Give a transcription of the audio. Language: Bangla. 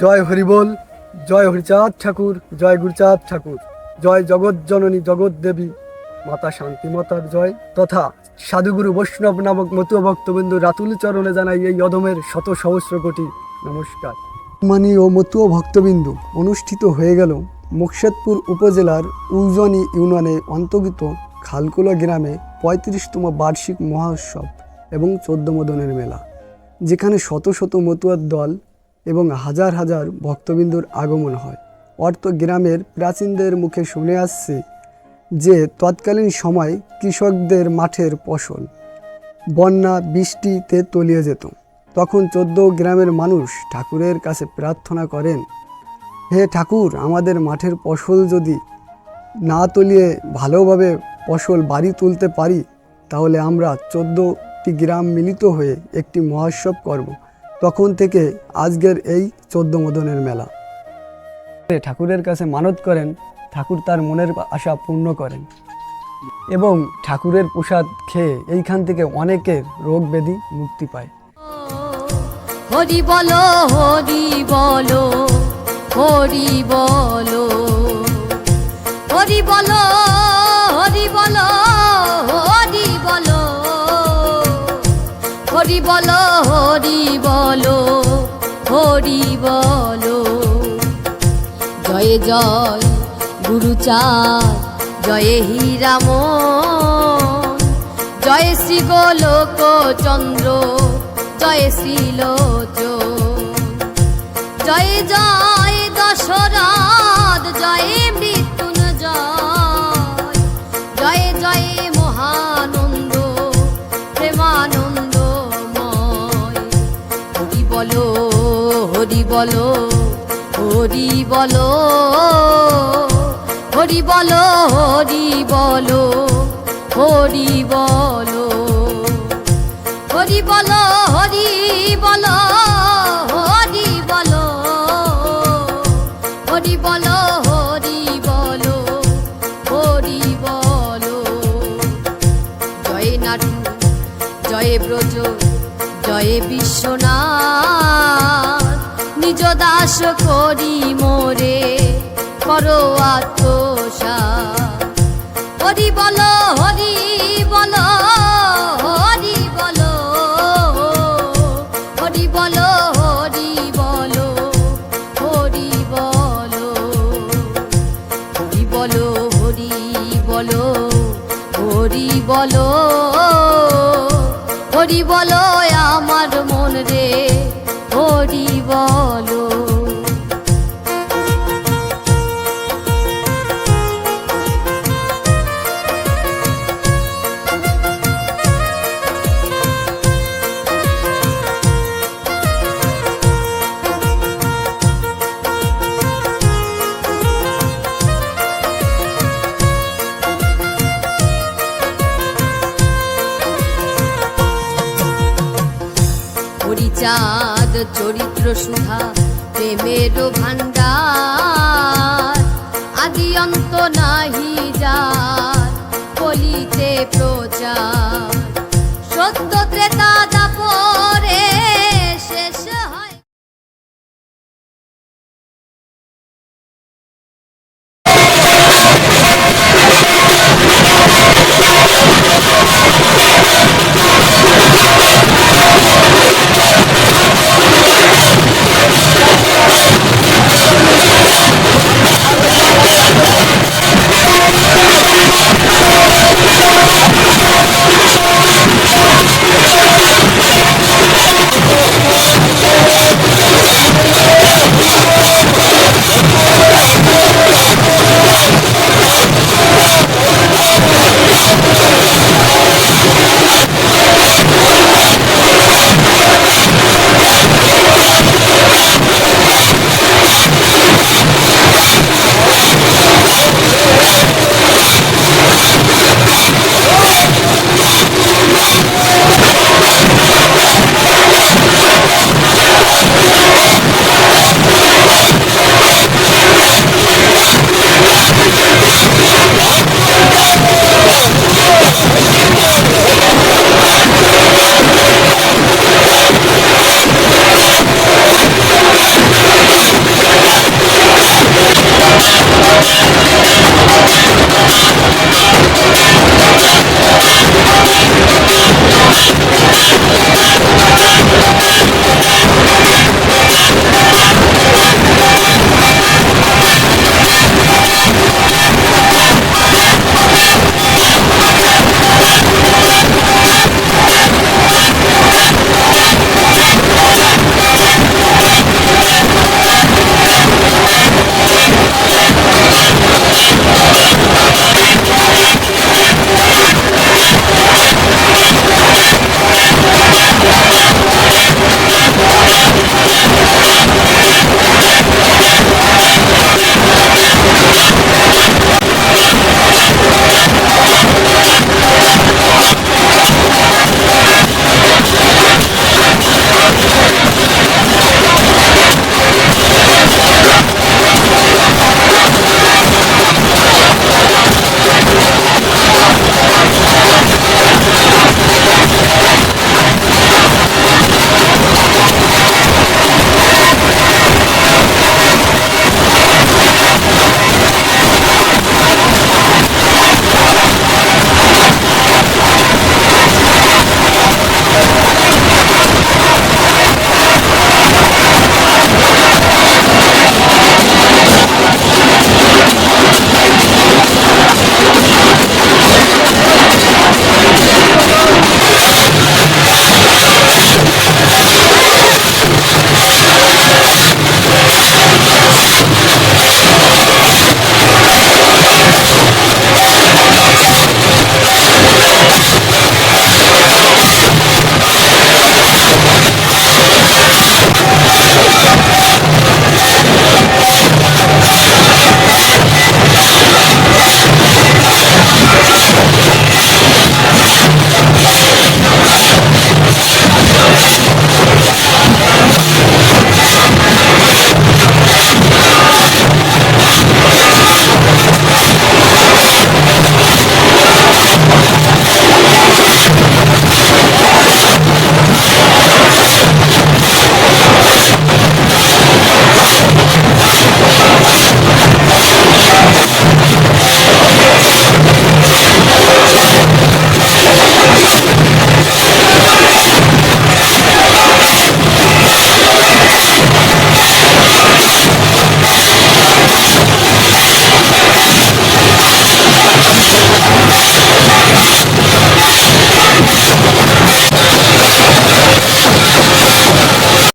জয় হরিবোল জয় হরিচাঁদ ঠাকুর, জয় গুরুচাঁদ ঠাকুর, জয় জগৎ জননী, জগৎ দেবী, মাতা শান্তি মাতার জয়। তথা সাধুগুরু বৈষ্ণব নামক মতুয়া ভক্তবিন্দু রাতুল চরণে জানাই এই অধমের শত সহস্র কোটি নমস্কার। মানি ও মতুয়া ভক্তবিন্দু, অনুষ্ঠিত হয়ে গেল মুকশেদপুর উপজেলার উজনি ইউনিয়নে অন্তর্গত খালকুলা গ্রামে পঁয়ত্রিশতম বার্ষিক মহোৎসব এবং চোদ্দ মদনের মেলা, যেখানে শত শত মতুয়ার দল এবং হাজার হাজার ভক্তবিন্দুর আগমন হয়। অর্থ গ্রামের প্রাচীনদের মুখে শুনে আসছে যে, তৎকালীন সময় কৃষকদের মাঠের ফসল, বন্যা, বৃষ্টিতে তলিয়ে যেত। তখন চোদ্দ গ্রামের মানুষ ঠাকুরের কাছে প্রার্থনা করেন, হে ঠাকুর, আমাদের মাঠের ফসল যদি না তলিয়ে ভালোভাবে ফসল বাড়ি তুলতে পারি, তাহলে আমরা চোদ্দোটি গ্রাম মিলিত হয়ে একটি মহোৎসব করব। তখন থেকে আজকের এই চোদ্দ মদনের মেলা। ঠাকুরের কাছে মানত করেন ঠাকুর তার মনের আশা পূর্ণ করেন। এবং ঠাকুরের প্রসাদ খেয়ে এইখান থেকে অনেকের রোগ ব্যাধি মুক্তি পায়। হরি বলো হরি বলো হরি বলো হরি বলো হরি বলো হরি বলো হরি বলো। হরি বলো হরি বলো। জয় জয় গুরুচাঁদ জয় হীরাম জয় শ্রী গোলক চন্দ্র জয় শ্রীলোচ জয় জয় বলো হরি বলো হরি বলো হরি বলো হরি বলো হরি বলো হরি বলো হরি বলো হরি বলো হরি বলো হরি বলো হরি বলো জয় নাটু জয় ব্রজ জয় বিশ্বনাথ নিজ দাস করি মোরে করো আত্মসা হরি বলো হরি বলো হরিচাঁদ চরিত্র সুধা প্রেমের ভান্ডার আদি অন্ত নাহি